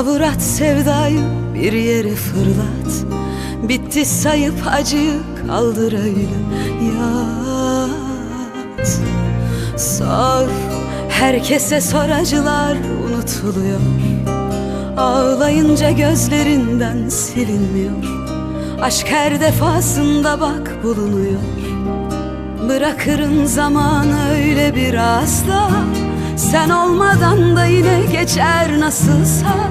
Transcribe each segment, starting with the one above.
Savurat sevdayı bir yere fırlat. Bitti sayıp acıyı kaldır öyle yat. Sor herkese sor acılar unutuluyor. Ağlayınca gözlerinden silinmiyor. Aşk her defasında bak bulunuyor. Bırakırım zamanı öyle biraz da Sen olmadan da yine geçer nasılsa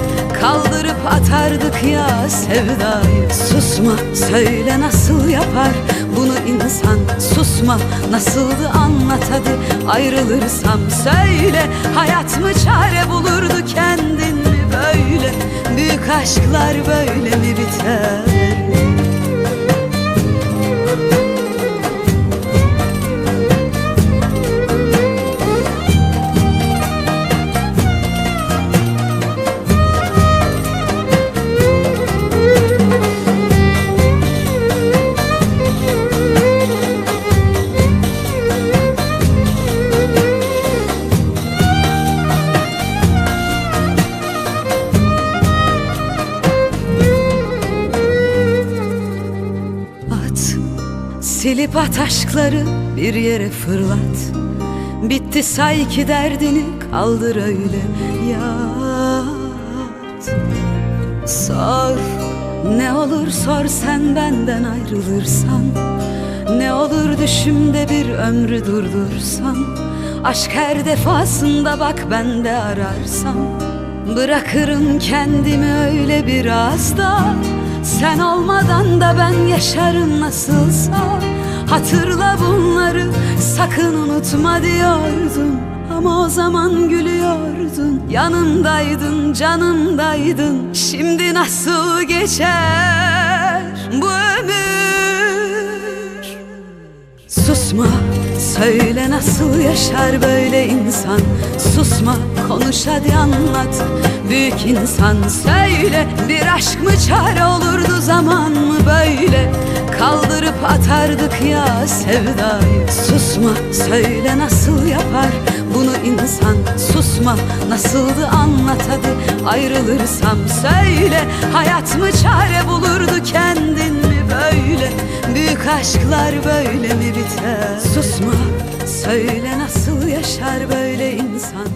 Atardık ya sevdayı Susma söyle nasıl yapar bunu insan? Susma nasıldı anlat hadi ayrılırsam. Söyle Hayat mı çare bulurdu kendin mi böyle? Büyük aşklar böyle mi biter Silip at aşkları bir yere fırlat. Bitti say ki derdini kaldır öyle yat. Sor ne olur sor sen benden ayrılırsan. Ne olur düşümde bir ömrü durdursan. Aşk her defasında bak bende ararsam. Bırakırım kendimi öyle biraz da Sen olmadan da ben yaşarım nasılsa. Hatırla bunları sakın unutma diyordun. Ama o zaman gülüyordun. Yanımdaydın canımdaydın Şimdi nasıl geçer bu ömür? Susma söyle nasıl yaşar böyle insan? Susma konuş hadi anlat. Büyük insan söyle. Bir aşk mı çare olurdu zaman mı böyle? Kaldırıp atardık ya sevdayı. Susma söyle nasıl yapar bunu insan? Susma nasıldı anlat hadi. Ayrılırsam söyle. Hayat mı çare bulurdu kendin böyle? Büyük aşklar böyle mi biter? Susma söyle nasıl yaşar böyle insan